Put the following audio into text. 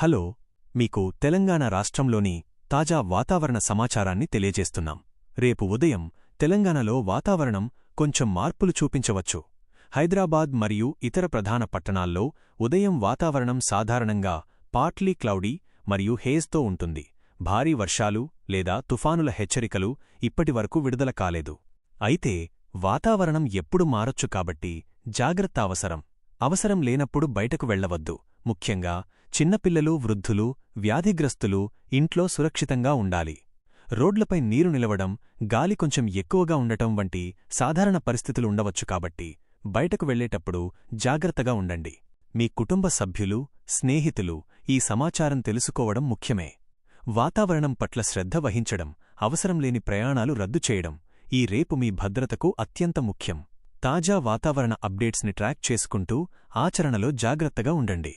Hello మీకు తెలంగాణ రాష్ట్రంలోని తాజా వాతావరణ సమాచారాన్ని తెలియజేస్తున్నాం. రేపు ఉదయం తెలంగాణలో వాతావరణం కొంచెం మార్పులు చూపించవచ్చు. హైదరాబాద్ మరియు ఇతర ప్రధాన పట్టణాల్లో ఉదయం వాతావరణం సాధారణంగా పార్ట్లీ క్లౌడీ మరియు హేజ్తో ఉంటుంది. భారీ వర్షాలు లేదా తుఫానుల హెచ్చరికలు ఇప్పటివరకు విడుదల కాలేదు. అయితే వాతావరణం ఎప్పుడు మారొచ్చు కాబట్టి జాగ్రత్త అవసరం. అవసరం లేనప్పుడు బయటకు వెళ్ళవద్దు ముఖ్యంగా చిన్నపిల్లలు వృద్ధులు వ్యాధిగ్రస్తులు ఇంట్లో సురక్షితంగా ఉండాలి. రోడ్లపై నీరు నిలవడం గాలి కొంచెం ఎక్కువగా ఉండటం వంటి సాధారణ పరిస్థితులు ఉండవచ్చు కాబట్టి బయటకు వెళ్ళేటప్పుడు జాగ్రత్తగా ఉండండి. మీ కుటుంబ సభ్యులు స్నేహితులు ఈ సమాచారం తెలుసుకోవడం ముఖ్యమే. వాతావరణం పట్ల శ్రద్ధ వహించడం అవసరం లేని ప్రయాణాలు రద్దు చేయడం ఈ రేపు మీ భద్రతకు అత్యంత ముఖ్యం. తాజా వాతావరణ అప్డేట్స్ని ట్రాక్ చేసుకుంటూ ఆచరణలో జాగ్రత్తగా ఉండండి.